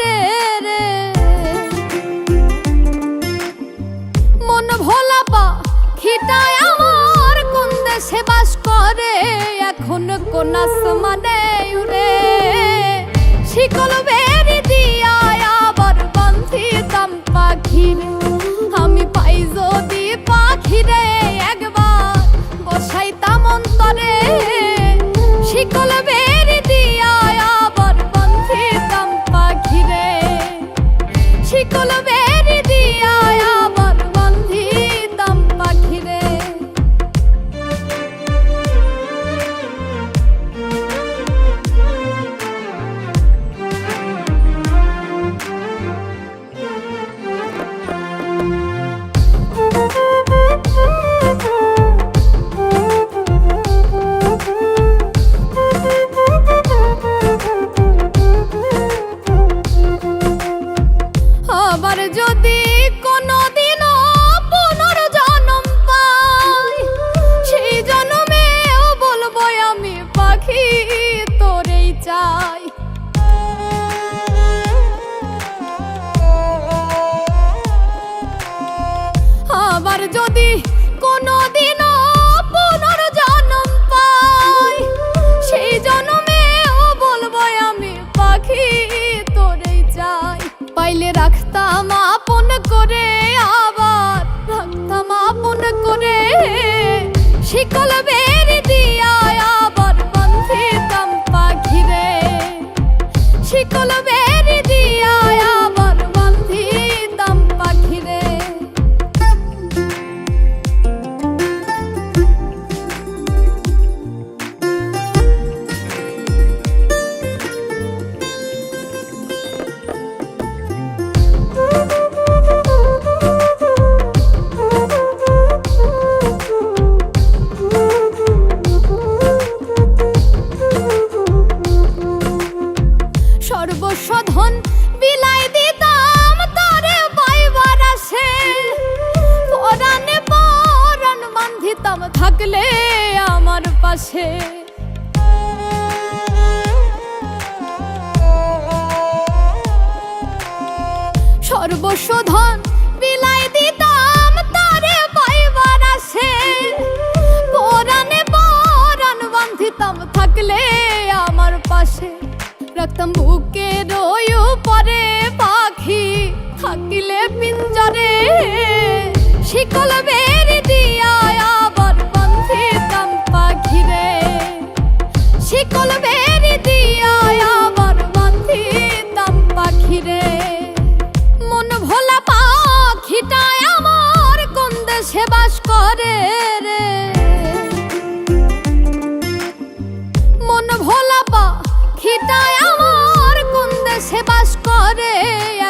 রে। মন ভোলা আমার কোন দেশে বাস করে? এখন কোন আসমানে উড়ে শিকল বে রাখতাম আপন করে আবার থাকতাম আপন করে বান্ধিতাম থাকলে আমার পাশে। সর্বস্ব ধন বিলাই দিতাম তারে পাইবার আসে। পরাণে পরাণ বান্ধিতাম থাকলে আমার পাশে। রাখতাম বুকে রয়ু পরে পাখি, থাকিলে পিঞ্জরে শিকল বেরি করে রে। মন ভোলা আমার কোন দেশে বাস করে?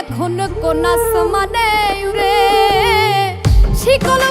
এখন কোন আসমানে উড়ে শিকল